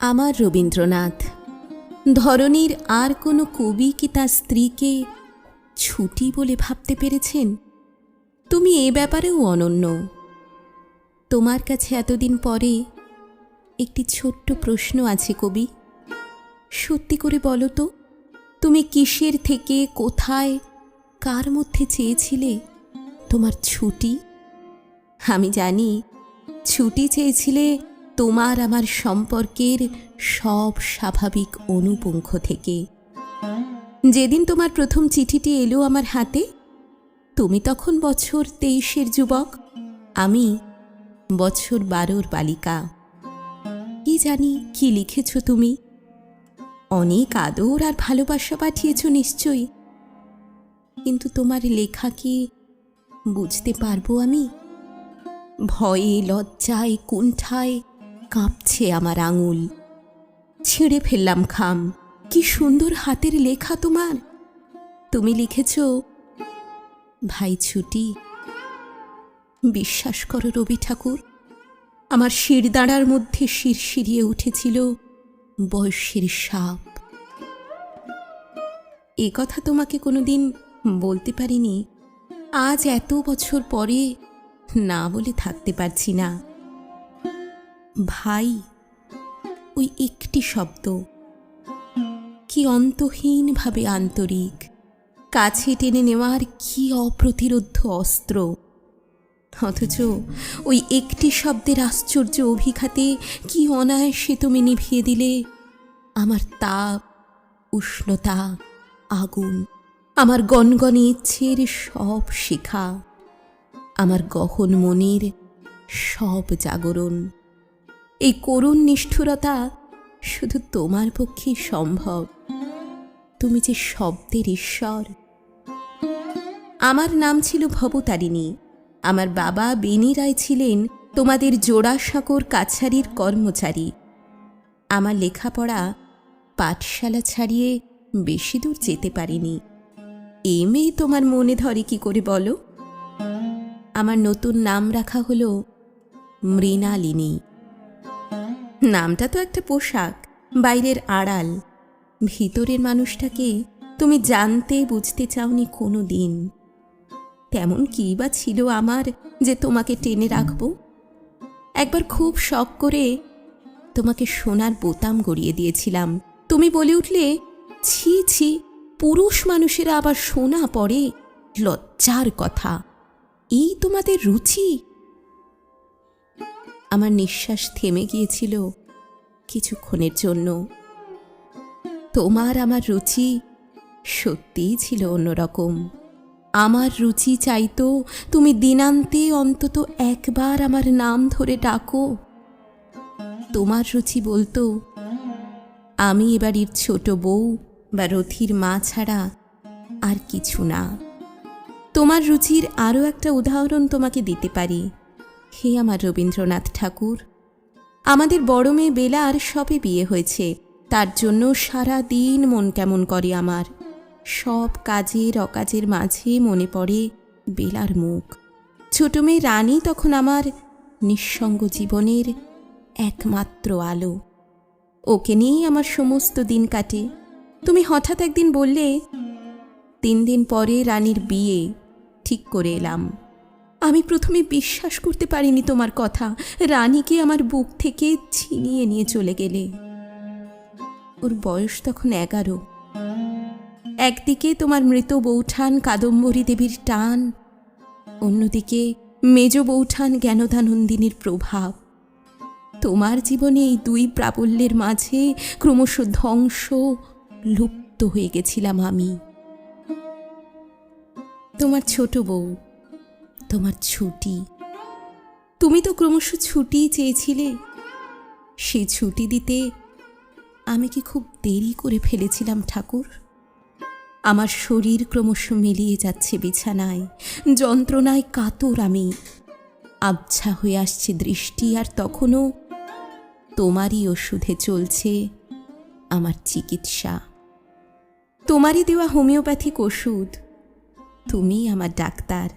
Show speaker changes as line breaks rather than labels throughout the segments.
আমার রবীন্দ্রনাথ ধরনীর আর কোনো কবি কি তার স্ত্রীকে ছুটি বলে ভাবতে পেরেছেন? তুমি এ ব্যাপারেও অনন্য। তোমার কাছে এতদিন পরে একটি ছোট্ট প্রশ্ন আছে কবি। সত্যি করে বলো তো, তুমি কিসের থেকে, কোথায়, কার মধ্যে চেয়েছিলে তোমার ছুটি? আমি জানি, ছুটি চেয়েছিলে তোমার আমার সম্পর্কের সব স্বাভাবিক অনুপুঙ্খ থেকে। যেদিন তোমার প্রথম চিঠিটি এলো আমার হাতে, তুমি তখন বছর তেইশের যুবক, আমি বছর বারোর বালিকা। কি জানি, কি লিখেছ তুমি? অনেক আদর আর ভালোবাসা পাঠিয়েছ নিশ্চয়ই। কিন্তু তোমার লেখা কি বুঝতে পারব আমি? ভয়ে, লজ্জায়, কুণ্ঠায় কাঁপছে আমার আঙুল। ছিঁড়ে ফেললাম খাম। কি সুন্দর হাতের লেখা তোমার। তুমি লিখেছ, ভাই ছুটি। বিশ্বাস করো রবি ঠাকুর, আমার শিরদাঁড়ার মধ্যে শিরশিরিয়ে উঠেছিল বয়সের সাপ। এ কথা তোমাকে কোনোদিন বলতে পারিনি। আজ এত বছর পরে না বলে থাকতে পারছি না। ভাই, ওই একটি শব্দ। কি অন্তহীনভাবে আন্তরিক। কাছে টেনে নেওয়ার কি অপ্রতিরোধ অস্ত্র। অথচ ওই একটি শব্দের আশ্চর্য অভিঘাতে কি অনায়াসে তুমি নিভিয়ে দিলে? আমার তাপ, উষ্ণতা, আগুন, আমার গনগনে ইচ্ছের সব শিখা, আমার গহন মনের সব জাগরণ। এই করুণ নিষ্ঠুরতা শুধু তোমার পক্ষেই সম্ভব। তুমি যে শব্দের ঈশ্বর। আমার নাম ছিল ভবতারিণী। আমার বাবা বেনি রায় ছিলেন তোমাদের জোড়াসাঁকোর কাছারির কর্মচারী। আমার লেখাপড়া পাঠশালা ছাড়িয়ে বেশি দূর যেতে পারিনি। এ তোমার মনে ধরে কি করে বলো? আমার নতুন নাম রাখা হলো মৃণালিনী। নামটা তো একটা পোশাক, বাইরের আড়াল। ভিতরের মানুষটাকে তুমি জানতে বুঝতে চাওনি কোনো দিন তেমন কী বা ছিল আমার যে তোমাকে টেনে রাখব? একবার খুব শখ করে তোমাকে সোনার বোতাম গড়িয়ে দিয়েছিলাম। তুমি বলে উঠলে, ছি ছি, পুরুষ মানুষেরা আবার সোনা পড়ে? লজ্জার কথা। এই তোমাদের রুচি? আমার নিঃশ্বাস থেমে গিয়েছিল কিছুক্ষণের জন্য। তোমার আমার রুচি সত্যিই ছিল অন্যরকম। আমার রুচি চাইতো তুমি দিনান্তে অন্তত একবার আমার নাম ধরে ডাকো। তোমার রুচি বলতো, আমি এবাড়ির ছোট বউ বা রথির মা ছাড়া আর কিছু না। তোমার রুচির আরও একটা উদাহরণ তোমাকে দিতে পারি। হে আমার রবীন্দ্রনাথ ঠাকুর, আমাদের বড় মেয়ে বেলার সবে বিয়ে হয়েছে, তার জন্য সারা দিন মন কেমন করে আমার। সব কাজের অকাজের মাঝে মনে পড়ে বেলার মুখ। ছোট মেয়ে রানী তখন আমার নিঃসঙ্গ জীবনের একমাত্র আলো। ওকে নিয়েই আমার সমস্ত দিন কাটে। তুমি হঠাৎ একদিন বললে, তিন দিন পরে রানীর বিয়ে ঠিক করে এলাম। আমি প্রথমে বিশ্বাস করতে পারিনি তোমার কথা। রানীকে আমার বুক থেকে ছিনিয়ে নিয়ে চলে গেলে? ওর বয়স তখন এগারো। একদিকে তোমার মৃত বৌঠান কাদম্বরী দেবীর টান, অন্যদিকে মেজ বৌঠান জ্ঞানদানন্দিনীর প্রভাব। তোমার জীবনে এই দুই প্রাবল্যের মাঝে ক্রমশ ধ্বংস, লুপ্ত হয়ে গেছিলাম আমি। তোমার ছোট বউ তোমার ছুটি। তুমি তো ক্রমশ ছুটি চেয়েছিলে। সেই ছুটি দিতে আমি কি খুব দেরি করে ফেলেছিলাম ঠাকুর? আমার শরীর ক্রমশ মিলিয়ে যাচ্ছে বিছানায়, যন্ত্রণায় কাতর আমি। আবছা হয়ে আসছে দৃষ্টি আর তখনও তোমারই ওষুধে চলছে আমার চিকিৎসা। তোমারই দেওয়া হোমিওপ্যাথিক ওষুধ। তুমি আমার ডাক্তার।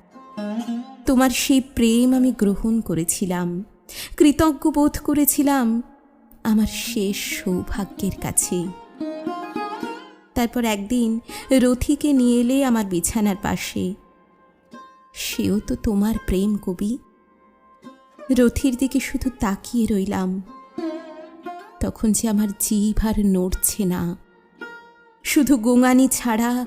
তোমার সেই প্রেম আমি গ্রহণ করেছিলাম, কৃতজ্ঞ বোধ করেছিলাম আমার শেষ সৌভাগ্যের কাছে। তারপর একদিন রথিকে নিয়ে এলে আমার বিছানার পাশে। সেও তো তোমার প্রেম কবি। রথির দিকে শুধু তাকিয়ে রইলাম। তখন যে আমার জিভ আর নড়ছে না। শুধু গোঙানি ছাড়া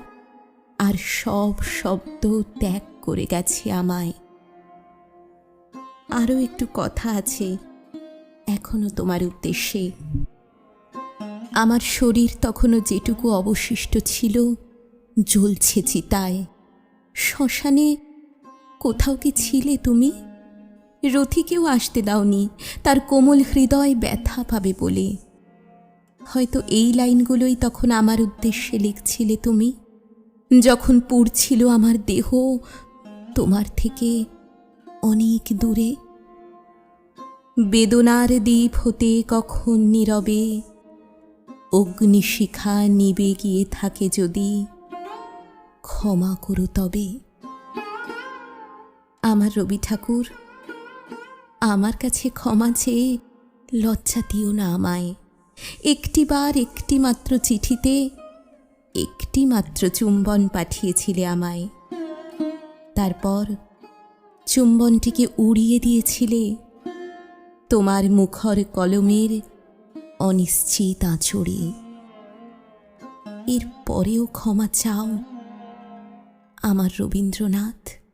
আর সব শব্দ ত্যাগ করে গেছে আমায়। আরও একটু কথা আছে। এখনও তোমার উদ্দেশ্যে। আমার শরীর তখনও যেটুকু অবশিষ্ট ছিল, জ্বলছে চিতায় শ্মশানে কোথাও কি ছিলে তুমি? রথিকেও আসতে দাওনি, তার কোমল হৃদয় ব্যথা পাবে বলে। হয়তো এই লাইনগুলোই তখন আমার উদ্দেশ্যে লিখছিলে তুমি? যখন পুড়ছিল আমার দেহ, তোমার থেকে অনেক দূরে। বেদনার দ্বীপ হতে কখন নীরবে। অগ্নিশিখা নিবে গিয়ে থাকে যদি। ক্ষমা করো তবে। আমার রবি ঠাকুর, আমার কাছে ক্ষমা চেয়ে লজ্জা দিও না আমায়। একটিবার একটি মাত্র চিঠিতে, একটি মাত্র চুম্বন পাঠিয়েছিলে আমায়। তারপর চুম্বনটিকে উড়িয়ে দিয়েছিলে। তোমার মুখর কলমের অনিশ্চিত আঁচড়ে। এর পরেও ক্ষমা চাও আমার রবীন্দ্রনাথ।